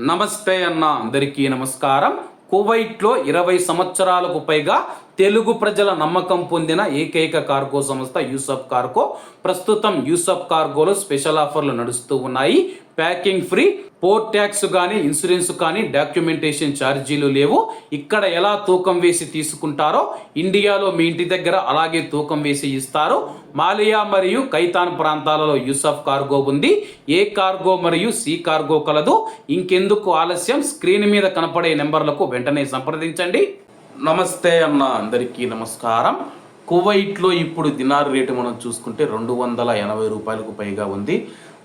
నమస్తే అన్న అందరికీ నమస్కారం. కువైట్లో ఇరవై సంవత్సరాలకు పైగా తెలుగు ప్రజల నమ్మకం పొందిన ఏకైక కార్గో సంస్థ యూసఫ్ కార్గో. ప్రస్తుతం యూసఫ్ కార్గోలో స్పెషల్ ఆఫర్లు నడుస్తూ ఉన్నాయి. ప్యాకింగ్ ఫ్రీ పోర్ట్ ట్యాక్స్ కానీ ఇన్సూరెన్స్ కానీ డాక్యుమెంటేషన్ ఛార్జీలు లేవు. ఇక్కడ ఎలా తూకం వేసి తీసుకుంటారో ఇండియాలో మీ ఇంటి దగ్గర అలాగే తూకం వేసి ఇస్తారు. మాలియా మరియు కైతాన్ ప్రాంతాలలో యూసఫ్ కార్గో ఉంది. ఏ కార్గో మరియు సి కార్గో కలదు. ఇంకెందుకు ఆలస్యం? స్క్రీన్ మీద కనపడే నెంబర్లకు వెంటనే సంప్రదించండి. నమస్తే అన్న అందరికీ నమస్కారం. కువైట్లో ఇప్పుడు దినార్ రేటు మనం చూసుకుంటే రెండు వందల ఎనభై రూపాయలకు పైగా ఉంది.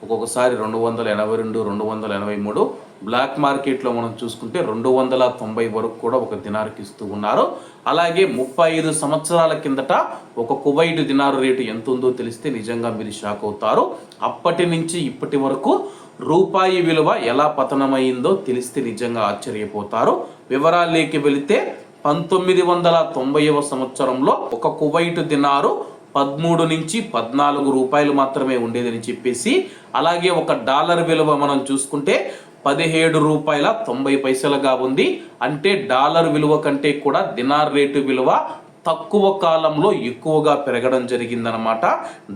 ఒక్కొక్కసారి రెండు వందల ఎనభై రెండు రెండు వందల ఎనభై మూడు. బ్లాక్ మార్కెట్లో మనం చూసుకుంటే రెండు వందల తొంభై వరకు కూడా ఒక దినార్కి ఇస్తూ ఉన్నారు. అలాగే ముప్పై ఐదు సంవత్సరాల కిందట ఒక కువైట్ దినారు రేటు ఎంత ఉందో తెలిస్తే నిజంగా మీరు షాక్ అవుతారు. అప్పటి నుంచి ఇప్పటి వరకు రూపాయి విలువ ఎలా పతనమైందో తెలిస్తే నిజంగా ఆశ్చర్యపోతారు. వివరాల్లోకి వెళితే పంతొమ్మిది వందల తొంభైవ సంవత్సరంలో ఒక కువైట్ దినారు పదమూడు నుంచి పద్నాలుగు రూపాయలు మాత్రమే ఉండేదని చెప్పేసి అలాగే ఒక డాలర్ విలువ మనం చూసుకుంటే పదిహేడు రూపాయల తొంభై పైసలుగా ఉంది. అంటే డాలర్ విలువ కంటే కూడా దినార్ రేటు విలువ తక్కువ కాలంలో ఎక్కువగా పెరగడం జరిగిందనమాట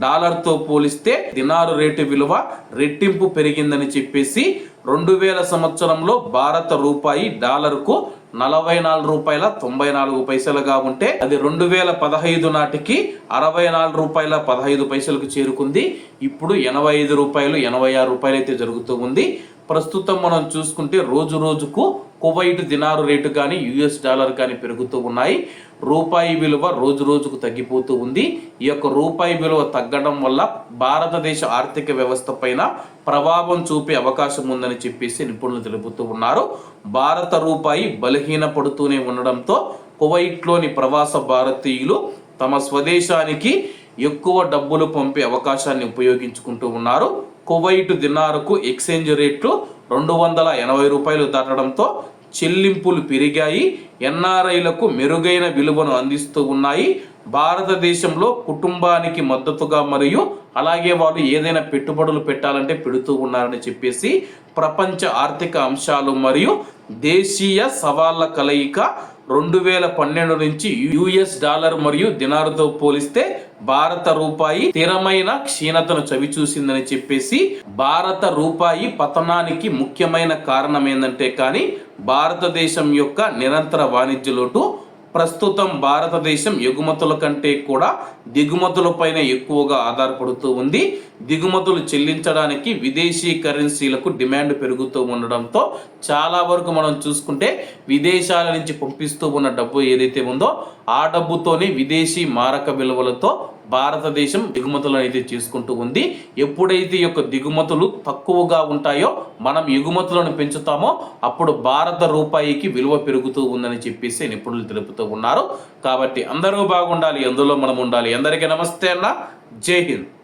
డాలర్తో పోలిస్తే దినారు రేటు విలువ రెట్టింపు పెరిగిందని చెప్పేసి రెండు వేల సంవత్సరంలో భారత రూపాయి డాలర్కు నలభై నాలుగు రూపాయల తొంభై నాలుగు పైసలుగా ఉంటే అది రెండు వేల పదహైదు నాటికి అరవై నాలుగు రూపాయల పదహైదు పైసలకు చేరుకుంది. ఇప్పుడు ఎనభై ఐదు రూపాయలు ఎనభై ఆరు రూపాయలు అయితే జరుగుతూ ఉంది. ప్రస్తుతం మనం చూసుకుంటే రోజు రోజుకు కువైట్ దినారు రేటు కానీ యుఎస్ డాలర్ కానీ పెరుగుతూ ఉన్నాయి. రూపాయి విలువ రోజు రోజుకు తగ్గిపోతూ ఉంది. ఈ యొక్క రూపాయి విలువ తగ్గడం వల్ల భారతదేశ ఆర్థిక వ్యవస్థ పైన ప్రభావం చూపే అవకాశం ఉందని చెప్పేసి నిపుణులు తెలుపుతూ ఉన్నారు. భారత రూపాయి బలహీన పడుతూనే ఉండడంతో కువైట్లోని ప్రవాస భారతీయులు తమ స్వదేశానికి ఎక్కువ డబ్బులు పంపే అవకాశాన్ని ఉపయోగించుకుంటూ ఉన్నారు. కువైట్ దినారుకు ఎక్స్చేంజ్ రేట్లు రెండు వందల ఎనభై రూపాయలు దాటడంతో చెల్లింపులు పెరిగాయి. ఎన్ఆర్ఐలకు మెరుగైన విలువను అందిస్తూ ఉన్నాయి. భారతదేశంలో కుటుంబానికి మద్దతుగా మరియు అలాగే వారు ఏదైనా పెట్టుబడులు పెట్టాలంటే పెడుతూ ఉన్నారని చెప్పేసి ప్రపంచ ఆర్థిక అంశాలు మరియు దేశీయ సవాళ్ళ కలయిక రెండు వేల పన్నెండు నుంచి యుఎస్ డాలర్ మరియు దినారుతో పోలిస్తే భారత రూపాయి స్థిరమైన క్షీణతను చవిచూసిందని చెప్పేసి భారత రూపాయి పతనానికి ముఖ్యమైన కారణం ఏంటంటే కానీ భారతదేశం యొక్క నిరంతర వాణిజ్య లోటు ప్రస్తుతం భారతదేశం ఎగుమతుల కంటే కూడా దిగుమతులపైన ఎక్కువగా ఆధారపడుతూ ఉంది. దిగుమతులు చెల్లించడానికి విదేశీ కరెన్సీలకు డిమాండ్ పెరుగుతూ ఉండడంతో చాలా వరకు మనం చూసుకుంటే విదేశాల నుంచి పంపిస్తూ ఉన్న డబ్బు ఏదైతే ఉందో ఆ డబ్బుతోనే విదేశీ మారక విలువలతో భారతదేశం దిగుమతులు అయితే చేసుకుంటూ ఉంది. ఎప్పుడైతే యొక్క దిగుమతులు తక్కువగా ఉంటాయో మనం ఎగుమతులను పెంచుతామో అప్పుడు భారత రూపాయికి విలువ పెరుగుతూ ఉందని చెప్పేసి నిపుణులు తెలుపుతూ ఉన్నారు. కాబట్టి అందరూ బాగుండాలి అందులో మనం ఉండాలి. అందరికీ నమస్తే అన్న. జై హింద్.